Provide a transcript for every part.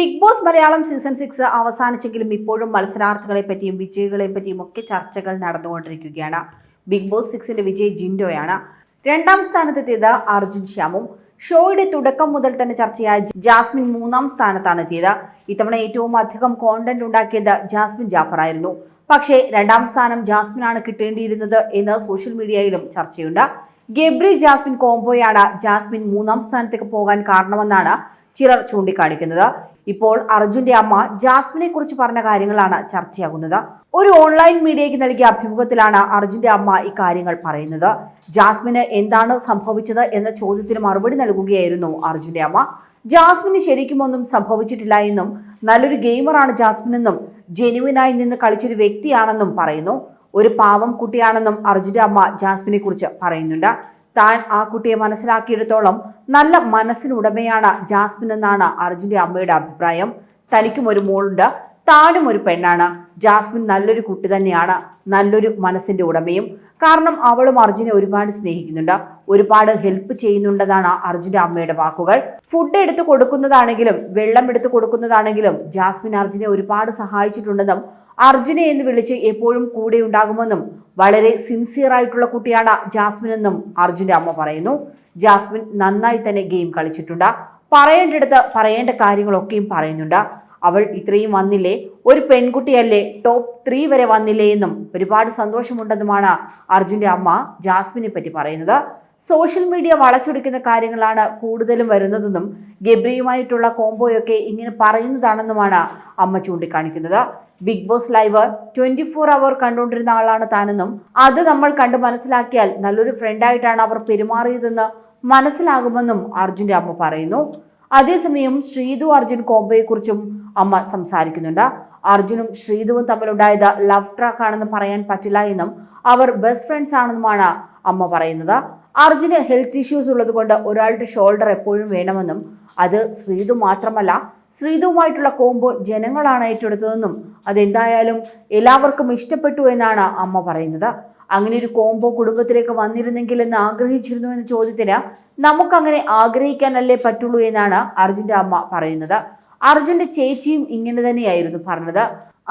Bigg Boss Malayalam season six അവസാനിച്ചെങ്കിലും ഇപ്പോഴും മത്സരാർത്ഥികളെ പറ്റിയും വിജയികളെ പറ്റിയും ഒക്കെ ചർച്ചകൾ നടന്നുകൊണ്ടിരിക്കുകയാണ്. ബിഗ് ബോസ് സിക്സിന്റെ വിജയ് ജിൻഡോയാണ് രണ്ടാം സ്ഥാനത്തെത്തിയത് അർജുൻ ശ്യാമും. ഷോയുടെ തുടക്കം മുതൽ തന്നെ ചർച്ചയായ ജാസ്മിൻ മൂന്നാം സ്ഥാനത്താണ് എത്തിയത്. ഇത്തവണ ഏറ്റവും അധികം കോണ്ടന്റ് ഉണ്ടാക്കിയത് ജാസ്മിൻ ജാഫർ ആയിരുന്നു. പക്ഷേ രണ്ടാം സ്ഥാനം ജാസ്മിനാണ് കിട്ടേണ്ടിയിരുന്നത് എന്ന് സോഷ്യൽ മീഡിയയിലും ചർച്ചയുണ്ട്. ഗബ്രി ജാസ്മിൻ കോംബോയാണ് ജാസ്മിൻ മൂന്നാം സ്ഥാനത്തേക്ക് പോകാൻ കാരണമെന്നാണ് ചിലർ ചൂണ്ടിക്കാണിക്കുന്നത്. ഇപ്പോൾ അർജുന്റെ അമ്മ ജാസ്മിനെ കുറിച്ച് പറഞ്ഞ കാര്യങ്ങളാണ് ചർച്ചയാകുന്നത്. ഒരു ഓൺലൈൻ മീഡിയയ്ക്ക് നൽകിയ അഭിമുഖത്തിലാണ് അർജുന്റെ അമ്മ ഇക്കാര്യങ്ങൾ പറയുന്നത്. ജാസ്മിന് എന്താണ് സംഭവിച്ചത് എന്ന ചോദ്യത്തിന് മറുപടി നൽകുകയായിരുന്നു അർജുന്റെ അമ്മ. ജാസ്മിന് ശരിക്കും ഒന്നും സംഭവിച്ചിട്ടില്ല എന്നും നല്ലൊരു ഗെയിമറാണ് ജാസ്മിൻ എന്നും ജെനുവിനായി നിന്ന് കളിച്ചൊരു വ്യക്തിയാണെന്നും പറയുന്നു. ഒരു പാവം കുട്ടിയാണെന്നും അർജുന്റെ അമ്മ ജാസ്മിനെ കുറിച്ച് പറയുന്നുണ്ട്. താൻ ആ കുട്ടിയെ മനസ്സിലാക്കിയിടത്തോളം നല്ല മനസ്സിനുടമയാണ് ജാസ്മിൻ എന്നാണ് അർജുന്റെ അമ്മയുടെ അഭിപ്രായം. തനിക്കും ഒരു മോളുണ്ട്. താനും ഒരു പെണ്ണാണ്. ജാസ്മിൻ നല്ലൊരു കുട്ടി തന്നെയാണ്. നല്ലൊരു മനസ്സിന്റെ ഉടമയും. കാരണം അവളും അർജുനെ ഒരുപാട് സ്നേഹിക്കുന്നുണ്ട്. ഒരുപാട് ഹെൽപ്പ് ചെയ്യുന്നുണ്ടെന്നാണ് അർജുന്റെ അമ്മയുടെ വാക്കുകൾ. ഫുഡ് എടുത്തു കൊടുക്കുന്നതാണെങ്കിലും വെള്ളം എടുത്തു കൊടുക്കുന്നതാണെങ്കിലും ജാസ്മിൻ അർജുനെ ഒരുപാട് സഹായിച്ചിട്ടുണ്ടെന്നും അർജുനെ എന്ന് വിളിച്ച് എപ്പോഴും കൂടെ ഉണ്ടാകുമെന്നും വളരെ സിൻസിയർ ആയിട്ടുള്ള കുട്ടിയാണ് ജാസ്മിൻ എന്നും അർജുന്റെ അമ്മ പറയുന്നു. ജാസ്മിൻ നന്നായി തന്നെ ഗെയിം കളിച്ചിട്ടുണ്ട്. പറയേണ്ടടുത്ത് പറയേണ്ട കാര്യങ്ങളൊക്കെയും പറയുന്നുണ്ട്. അവൾ ഇത്രയും വന്നില്ലേ? ഒരു പെൺകുട്ടിയല്ലേ ടോപ്പ് ത്രീ വരെ വന്നില്ലേ എന്നും ഒരുപാട് സന്തോഷമുണ്ടെന്നുമാണ് അർജുന്റെ അമ്മ ജാസ്മിനെ പറ്റി പറയുന്നത്. സോഷ്യൽ മീഡിയ വളച്ചൊടിക്കുന്ന കാര്യങ്ങളാണ് കൂടുതലും വരുന്നതെന്നും ഗബ്രിയുമായിട്ടുള്ള കോംബോയൊക്കെ ഇങ്ങനെ പറയുന്നതാണെന്നുമാണ് അമ്മ ചൂണ്ടിക്കാണിക്കുന്നത്. Bigg Boss live twenty four hour കണ്ടുകൊണ്ടിരുന്ന ആളാണ് താനെന്നും അത് നമ്മൾ കണ്ട് മനസ്സിലാക്കിയാൽ നല്ലൊരു ഫ്രണ്ടായിട്ടാണ് അവർ പെരുമാറിയതെന്ന് മനസ്സിലാകുമെന്നും അർജുന്റെ അമ്മ പറയുന്നു. അതേസമയം ശ്രീതു അർജുൻ കോംബോയെക്കുറിച്ചും അമ്മ സംസാരിക്കുന്നുണ്ട്. അർജുനും ശ്രീതുവും തമ്മിലുണ്ടായത് ലവ് ട്രാക്ക് ആണെന്ന് പറയാൻ പറ്റില്ല എന്നും അവർ ബെസ്റ്റ് ഫ്രണ്ട്സ് ആണെന്നുമാണ് അമ്മ പറയുന്നത്. അർജുന് ഹെൽത്ത് ഇഷ്യൂസ് ഉള്ളതുകൊണ്ട് ഒരാളുടെ ഷോൾഡർ എപ്പോഴും വേണമെന്നും അത് ശ്രീതു മാത്രമല്ല ശ്രീതുവുമായിട്ടുള്ള കോംബോ ജനങ്ങളാണ് ഏറ്റെടുത്തതെന്നും അതെന്തായാലും എല്ലാവർക്കും ഇഷ്ടപ്പെട്ടു എന്നാണ് അമ്മ പറയുന്നത്. അങ്ങനെ ഒരു കോംബോ കുടുംബത്തിലേക്ക് വന്നിരുന്നെങ്കിൽ എന്ന് ആഗ്രഹിച്ചിരുന്നു എന്ന ചോദ്യത്തിന് നമുക്കങ്ങനെ ആഗ്രഹിക്കാനല്ലേ പറ്റുള്ളൂ എന്നാണ് അർജുന്റെ അമ്മ പറയുന്നത്. അർജുന്റെ ചേച്ചിയും ഇങ്ങനെ തന്നെയായിരുന്നു പറഞ്ഞത്.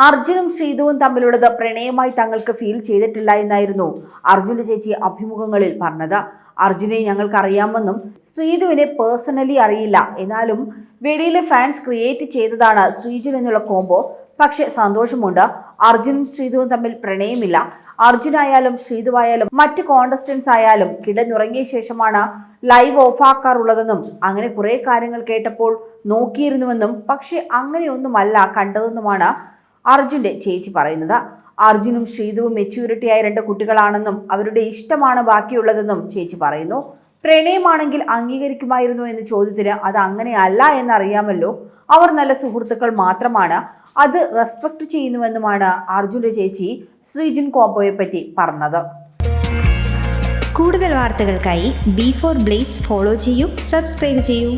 അർജുനും ശ്രീതുവും തമ്മിലുള്ളത് പ്രണയമായി തങ്ങൾക്ക് ഫീൽ ചെയ്തിട്ടില്ല എന്നായിരുന്നു അർജുന്റെ ചേച്ചി അഭിമുഖങ്ങളിൽ പറഞ്ഞത്. അർജുനെ ഞങ്ങൾക്കറിയാമെന്നും ശ്രീതുവിനെ പേഴ്സണലി അറിയില്ല. എന്നാലും വെളിയിലെ ഫാൻസ് ക്രിയേറ്റ് ചെയ്തതാണ് ശ്രീജുൻ എന്നുള്ള കോംബോ പക്ഷെ സന്തോഷമുണ്ട്. അർജുനും ശ്രീതുവും തമ്മിൽ പ്രണയമില്ല. അർജുനായാലും ശ്രീതുവായാലും മറ്റ് കോണ്ടസ്റ്റൻസ് ആയാലും കിടന്നുറങ്ങിയ ശേഷമാണ് ലൈവ് ഓഫാക്കാറുള്ളതെന്നും അങ്ങനെ കുറെ കാര്യങ്ങൾ കേട്ടപ്പോൾ നോക്കിയിരുന്നുവെന്നും പക്ഷെ അങ്ങനെയൊന്നുമല്ല കണ്ടതെന്നുമാണ് അർജുന്റെ ചേച്ചി പറയുന്നത്. അർജുനും ശ്രീതുവും മെച്യൂരിറ്റിയായ രണ്ട് കുട്ടികളാണെന്നും അവരുടെ ഇഷ്ടമാണ് ബാക്കിയുള്ളതെന്നും ചേച്ചി പറയുന്നു. പ്രണയമാണെങ്കിൽ അംഗീകരിക്കുമായിരുന്നു എന്ന ചോദ്യത്തിന് അത് അങ്ങനെയല്ല എന്നറിയാമല്ലോ. അവർ നല്ല സുഹൃത്തുക്കൾ മാത്രമാണ്. അത് റെസ്പെക്ട് ചെയ്യുന്നുവെന്നുമാണ് അർജുന്റെ ചേച്ചി ശ്രീജിൻ കോംബോയെ പറ്റി പറഞ്ഞത്. കൂടുതൽ വാർത്തകൾക്കായി ബി ഫോർ ബ്ലേസ് ഫോളോ ചെയ്യൂ സബ്സ്ക്രൈബ് ചെയ്യൂ.